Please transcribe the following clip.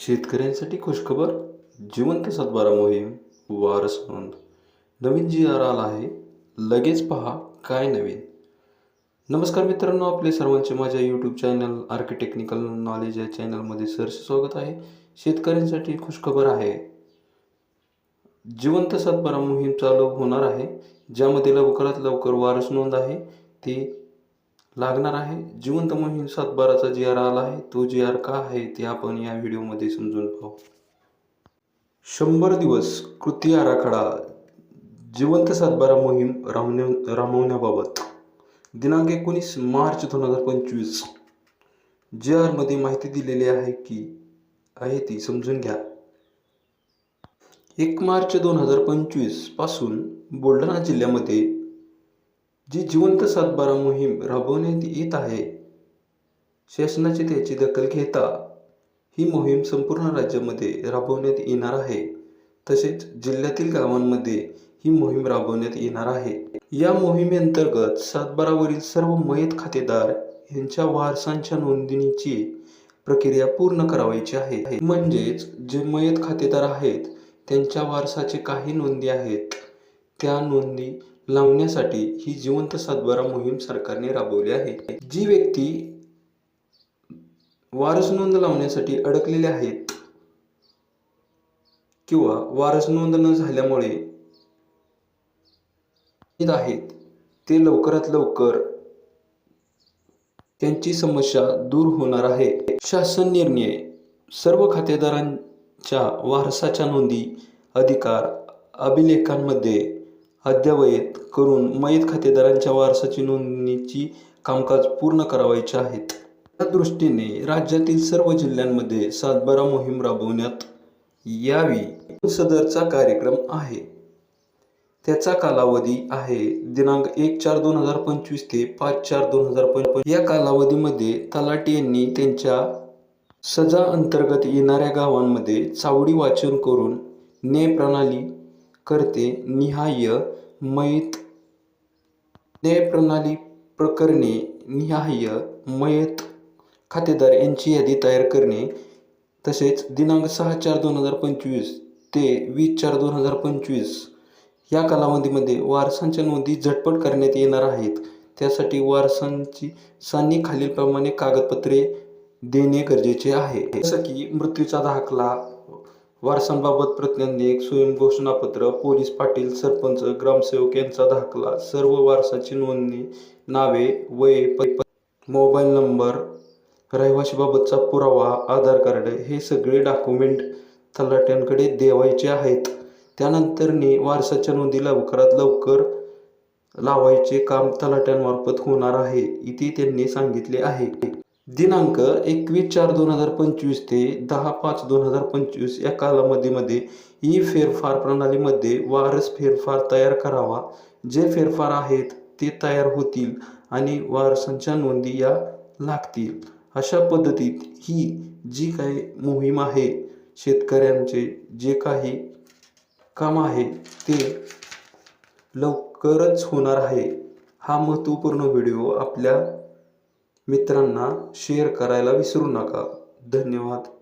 शेतकऱ्यांसाठी खुशखबर जिवंत सातबारा मोहीम वारस नोंद. नवीन जी आर आला आहे. लगेच पहा काय नवीन. नमस्कार मित्रांनो आपले सर्वांचे माझ्या यूट्यूब चॅनल आर्किटेक्निकल नॉलेज या चॅनलमध्ये सरसे स्वागत आहे. शेतकऱ्यांसाठी खुशखबर आहे. जिवंत सातबारा मोहीम चालू होणार आहे. ज्यामध्ये लवकरात लवकर वारस नोंद आहे. ती लागणार आहे. जिवंत मोहीम सातबाराचा जी आर आला आहे. तो जी आर का आहे ते आपण या व्हिडिओमध्ये समजून पाहू. शंभर दिवस कृती आराखडा जिवंत सातबारा मोहीम राबवण्या राबवण्याबाबत दिनांक एकोणीस मार्च दोन हजार पंचवीस. जी आरमध्ये माहिती दिलेली आहे की आहे ती समजून घ्या. एक मार्च दोन हजार पंचवीसपासून बुलढाणा जिल्ह्यामध्ये जी जिवंत सातबारा मोहीम राबवण्यात येत आहे शासनाची त्याची दखल घेता ही मोहीम संपूर्ण राज्यामध्ये राबवण्यात येणार आहे. तसेच जिल्ह्यातील गावांमध्ये ही मोहीम राबवण्यात येणार आहे. या मोहिमेअंतर्गत सातबारावरील सर्व मयत खातेदार यांच्या वारसांच्या नोंदणीची प्रक्रिया पूर्ण करावायची आहे. म्हणजेच जे मयत खातेदार आहेत त्यांच्या वारसाचे काही नोंदी आहेत त्या नोंदी लावण्यासाठी ही जिवंत सातबारा मोहीम सरकारने राबवली आहे. जी व्यक्ती वारस नोंद लावण्यासाठी अडकलेले आहेत किंवा वारस नोंद न झाल्यामुळे आहेत ते लवकरात लवकर त्यांची समस्या दूर होणार आहे. शासन निर्णय सर्व खातेदारांच्या वारसाच्या नोंदी अधिकार अभिलेखांमध्ये अद्ययावत करून मयत खातेदारांच्या वारसाची नोंदणीची कामकाज पूर्ण करावायचे आहेत. त्या दृष्टीने राज्यातील सर्व जिल्ह्यांमध्ये सातबारा मोहीम राबवण्यात यावी सदरचा कार्यक्रम आहे. त्याचा कालावधी आहे दिनांक एक चार दोन हजार पंचवीस ते पाच चार दोन हजार पंचवीस. या कालावधीमध्ये तलाटी यांनी त्यांच्या सजा अंतर्गत येणाऱ्या गावांमध्ये चावडी वाचन करून न्याय प्रणाली करते. निहाय मयत न्यायप्रणाली प्रकरणे निहाय मयत खातेदार यांची यादी तयार करणे तसेच दिनांक सहा चार दोन हजार पंचवीस ते वीस चार दोन हजार पंचवीस या कालावधीमध्ये वारसांच्या नोंदी झटपट करण्यात येणार आहेत. त्यासाठी वारसांची सांनी खालीलप्रमाणे कागदपत्रे देणे गरजेचे आहे. जसं की मृत्यूचा दाखला वारसांबाबत प्रतिज्ञानिक स्वयंघोषणापत्र पोलीस पाटील सरपंच ग्रामसेवक यांचा दाखला सर्व वारसाची नोंदणी नावे वय मोबाईल नंबर रहिवाशीबाबतचा पुरावा आधार कार्ड हे सगळे डॉक्युमेंट तलाट्यांकडे देवायचे आहेत. त्यानंतरने वारसाच्या नोंदी लवकरात लवकर लावायचे काम तलाट्यांमार्फत होणार आहे इथे त्यांनी सांगितले आहे. दिनांक एकवीस चार दोन हजार पंचवीस ते दहा पाच दोन हजार पंचवीस या कालावधीमध्ये ई फेरफार प्रणालीमध्ये वारस फेरफार तयार करावा. जे फेरफार आहेत ते तयार होतील आणि वारसांच्या नोंदी या लागतील. अशा पद्धतीत ही जी काही मोहीम आहे शेतकऱ्यांचे जे काही काम आहे ते लवकरच होणार आहे. हा महत्त्वपूर्ण व्हिडिओ आपल्या मित्रांना शेअर करायला विसरू नका. धन्यवाद.